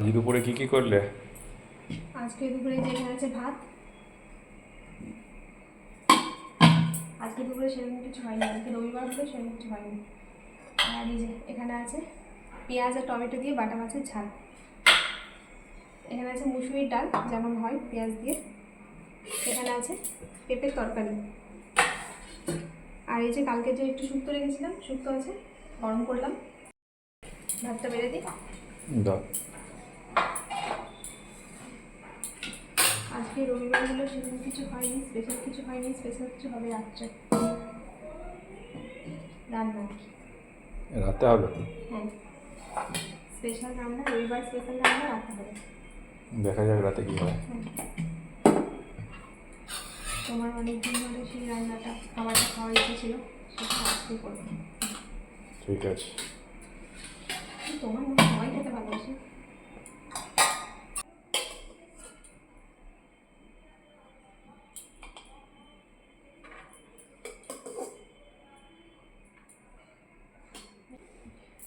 আজ দুপুরে কি কি করলে? আজকে দুপুরে যেখানে আছে ভাত। আজকে দুপুরে সেরকম কিছু হয়নি। আজকে রবিবার বলে সেরকম কিছু হয়নি। আর এই যে এখানে আছে পেঁয়াজ আর টমেটো দিয়ে বাটা মাছের ঝাল। এখানে আছে মুসুরির ডাল যেমন হয় পেঁয়াজ দিয়ে। এখানে আছে পেঁপের তরকারি। আর এই যে কালকে যে একটু শুক্তো রেখেছিলাম শুক্তো আছে গরম করলাম। ভাতটা বেড়ে দিই। দাও। আজকে রবিবার হলো সেরকম কিছু হয়নি স্পেশাল কিছু হয়নি স্পেশাল কিছু হবে রাত্রে। রান্না রাতে হবে? হ্যাঁ। স্পেশাল রান্না রবিবার স্পেশাল রান্না রাখতে হবে। দেখা যাক রাতে কি হয়। হ্যাঁ। তোমার অনেক দিন ধরে সেই রান্নাটা খাবারটা খাওয়ার ইচ্ছে ছিল সেটা আজকে করব। ঠিক আছে। তোমার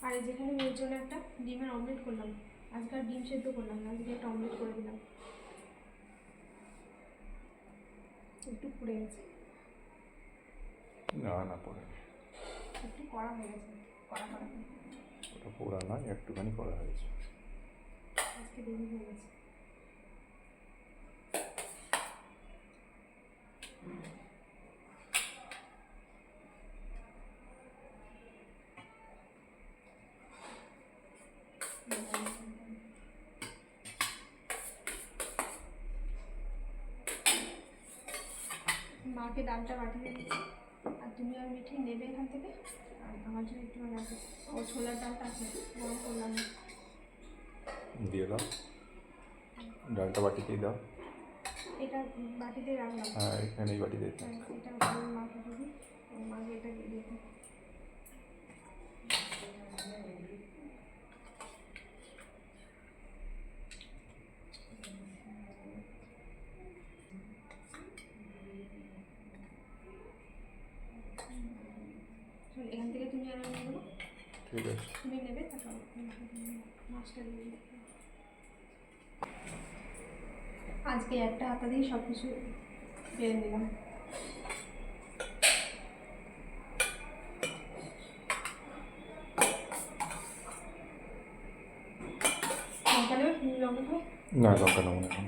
আর যেখানে মেয়ের জন্য একটা ডিমের অমলেট করলাম। আজকে আর ডিম সেদ্ধ করলাম না আজকে একটা অমলেট করে দিলাম। একটু পুড়ে গেছে। না না পড়ে একটু কড়া হয়ে গেছে। কড়া কড়া। করে। ওটা পোড়া নয় একটুখানি করা হয়েছে। আজকে দেরি হয়ে গেছে। মাকে ডালটা পাঠিয়ে দিচ্ছি। আর তুমি আর মিঠি নেবে এখান থেকে। আর আমার জন্য একটু আছে ও ছোলার ডালটা আছে গরম করলাম দিয়ে দাও। ডালটা বাটিতেই দাও। এটা বাটিতে রাখলাম হ্যাঁ এখানে এই বাটিতে হ্যাঁ, এটা মাকে দিবি। মাকে এটা দিয়ে দিবি চল, এখান থেকে তুমি আর আমি নেব ঠিক আজকে একটা হাতা দিয়ে সব কিছু পেরে নিলাম না লঙ্কা না এখন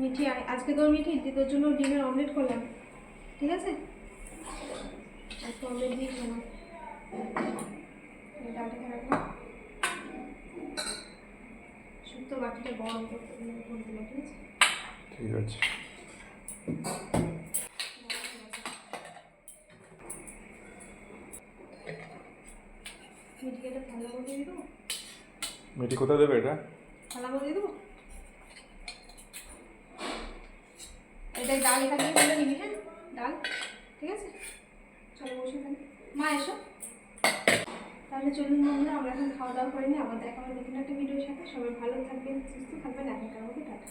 মিঠি আজকে তোর মিঠি তোর জন্য ডিমের অমলেট করলাম। ঠিক আছে? আজকে অমলেট দিয়ে খেলাম ডালটাকে রাখলাম শুক্তো বাটিটা গরম করতে করে দিলাম ঠিক আছে? ঠিক আছে। মিটি কোথায় দেবে এটা? করে দিয়ে দেবো? এটা ডাল এখান থেকে নিবি হ্যাঁ? ডাল, ঠিক আছে? চলো বসে এখানে মা, এসো। তাহলে চলুন বন্ধুরা, আমরা এখন খাওয়া দাওয়া করে নিই। আবার দেখা হবে নতুন একটা ভিডিওর সাথে। সবাই ভালো থাকবেন, সুস্থ থাকবেন। এখনকার মতো টাটা।